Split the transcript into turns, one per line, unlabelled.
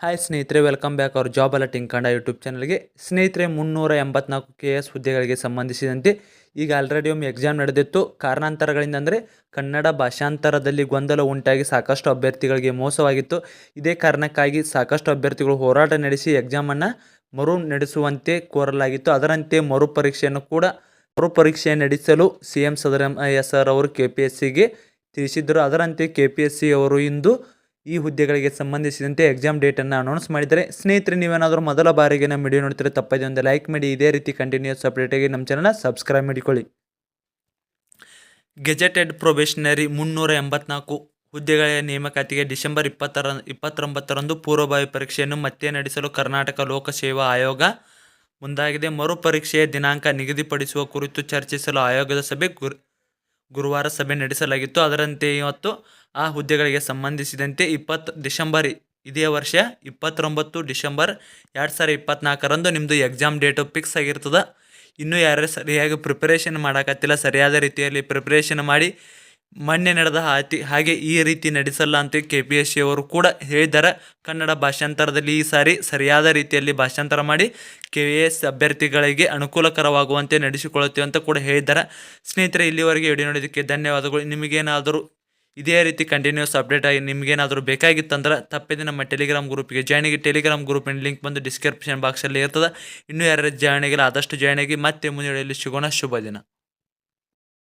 Hi ಸ್ನೇಹಿತರೆ welcome back our job alerting Kannada YouTube ಚಾನಲ್ಗೆ ಸ್ನೇಹಿತರೆ, ಮುನ್ನೂರ ಎಂಬತ್ನಾಲ್ಕು ಕೆ ಎಸ್ ಹುದ್ದೆಗಳಿಗೆ ಸಂಬಂಧಿಸಿದಂತೆ ಈಗ ಆಲ್ರೆಡಿ ಒಮ್ಮೆ ಎಕ್ಸಾಮ್ ನಡೆದಿತ್ತು. ಕಾರಣಾಂತರಗಳಿಂದ ಅಂದರೆ ಕನ್ನಡ ಭಾಷಾಂತರದಲ್ಲಿ ಗೊಂದಲ ಉಂಟಾಗಿ ಸಾಕಷ್ಟು ಅಭ್ಯರ್ಥಿಗಳಿಗೆ ಮೋಸವಾಗಿತ್ತು. ಇದೇ ಕಾರಣಕ್ಕಾಗಿ ಸಾಕಷ್ಟು ಅಭ್ಯರ್ಥಿಗಳು ಹೋರಾಟ ನಡೆಸಿ ಎಕ್ಸಾಮನ್ನು ಮರು ನಡೆಸುವಂತೆ ಕೋರಲಾಗಿತ್ತು. ಅದರಂತೆ ಮರುಪರೀಕ್ಷೆಯನ್ನು ಕೂಡ ಮರುಪರೀಕ್ಷೆ ನಡೆಸಲು ಸಿ ಎಂ ಸದರಾಮಯ್ಯ ಸರ್ ಅವರು ಕೆ ಪಿ ಎಸ್ ಸಿಗೆ ತಿಳಿಸಿದ್ದರು. ಅದರಂತೆ ಕೆ ಪಿ ಎಸ್ ಸಿ ಅವರು ಇಂದು ಈ ಹುದ್ದೆಗಳಿಗೆ ಸಂಬಂಧಿಸಿದಂತೆ ಎಕ್ಸಾಮ್ ಡೇಟನ್ನು ಅನೌನ್ಸ್ ಮಾಡಿದರೆ ಸ್ನೇಹಿತರೆ, ನೀವೇನಾದರೂ ಮೊದಲ ಬಾರಿಗೆ ನಮ್ಮ ವಿಡಿಯೋ ನೋಡ್ತಿದ್ರೆ ತಪ್ಪದೆ ಒಂದು ಲೈಕ್ ಮಾಡಿ. ಇದೇ ರೀತಿ ಕಂಟಿನ್ಯೂಸ್ ಅಪ್ಡೇಟಾಗಿ ನಮ್ಮ ಚಾನಲ್ನ ಸಬ್ಸ್ಕ್ರೈಬ್ ಮಾಡಿಕೊಳ್ಳಿ. ಗೆಜೆಟೆಡ್ ಪ್ರೊಬೇಷನರಿ ಮುನ್ನೂರ ಎಂಬತ್ನಾಲ್ಕು ಹುದ್ದೆಗಳ ನೇಮಕಾತಿಗೆ ಡಿಸೆಂಬರ್ ಇಪ್ಪತ್ತರ, ಇಪ್ಪತ್ತೊಂಬತ್ತರಂದು ಪೂರ್ವಭಾವಿ ಪರೀಕ್ಷೆಯನ್ನು ಮತ್ತೆ ನಡೆಸಲು ಕರ್ನಾಟಕ ಲೋಕಸೇವಾ ಆಯೋಗ ಮುಂದಾಗಿದೆ. ಮರುಪರೀಕ್ಷೆಯ ದಿನಾಂಕ ನಿಗದಿಪಡಿಸುವ ಕುರಿತು ಚರ್ಚಿಸಲು ಆಯೋಗದ ಸಭೆ ಗುರು ಗುರುವಾರ ಸಭೆ ನಡೆಸಲಾಗಿತ್ತು. ಅದರಂತೆ ಇವತ್ತು ಆ ಹುದ್ದೆಗಳಿಗೆ ಸಂಬಂಧಿಸಿದಂತೆ ಇಪ್ಪತ್ತು ಡಿಸೆಂಬರ್ ಇದೇ ವರ್ಷ, ಇಪ್ಪತ್ತೊಂಬತ್ತು ಡಿಸೆಂಬರ್ ಎರಡು ಸಾವಿರ ಇಪ್ಪತ್ನಾಲ್ಕರಂದು ನಿಮ್ಮದು ಎಕ್ಸಾಮ್ ಡೇಟು ಫಿಕ್ಸ್ ಆಗಿರ್ತದೆ. ಇನ್ನೂ ಯಾರು ಸರಿಯಾಗಿ ಪ್ರಿಪರೇಷನ್ ಮಾಡೋಕತ್ತಿಲ್ಲ, ಸರಿಯಾದ ರೀತಿಯಲ್ಲಿ ಪ್ರಿಪ್ರೇಷನ್ ಮಾಡಿ ಮೊನ್ನೆ ನಡೆದ ಹಾತಿ, ಹಾಗೆ ಈ ರೀತಿ ನಡೆಸಲ್ಲ ಅಂತ ಕೆ ಪಿ ಎಸ್ ಸಿ ಅವರು ಕೂಡ ಹೇಳಿದ್ದಾರೆ. ಕನ್ನಡ ಭಾಷಾಂತರದಲ್ಲಿ ಈ ಸಾರಿ ಸರಿಯಾದ ರೀತಿಯಲ್ಲಿ ಭಾಷಾಂತರ ಮಾಡಿ ಕೆ ಎಸ್ ಅಭ್ಯರ್ಥಿಗಳಿಗೆ ಅನುಕೂಲಕರವಾಗುವಂತೆ ನಡೆಸಿಕೊಳ್ಳುತ್ತೇವೆ ಅಂತ ಕೂಡ ಹೇಳಿದ್ದಾರೆ. ಸ್ನೇಹಿತರೆ, ಇಲ್ಲಿವರೆಗೆ ವಿಡಿಯೋ ನೋಡಿದಕ್ಕೆ ಧನ್ಯವಾದಗಳು. ನಿಮಗೇನಾದರೂ ಇದೇ ರೀತಿ ಕಂಟಿನ್ಯೂಸ್ ಅಪ್ಡೇಟ್ ಆಗಿ ನಿಮಗೇನಾದರೂ ಬೇಕಾಗಿತ್ತಂದ್ರೆ ತಪ್ಪಿದೆ ನಮ್ಮ ಟೆಲಿಗ್ರಾಮ್ ಗ್ರೂಪಿಗೆ ಜಾಯ್ನಿಗೆ ಟೆಲಿಗ್ರಾಮ್ ಗ್ರೂಪಿನ ಲಿಂಕ್ ಬಂದು ಡಿಸ್ಕ್ರಿಪ್ಷನ್ ಬಾಕ್ಸಲ್ಲಿ ಇರ್ತದೆ. ಇನ್ನೂ ಯಾರ್ಯಾರು ಜಾಯ್ನ್ ಆಗಿಲ್ಲ, ಆದಷ್ಟು ಜಾಯ್ನ್ ಮತ್ತೆ ಮುಂದೆ ಸಿಗೋಣ. ಶುಭ ದಿನ.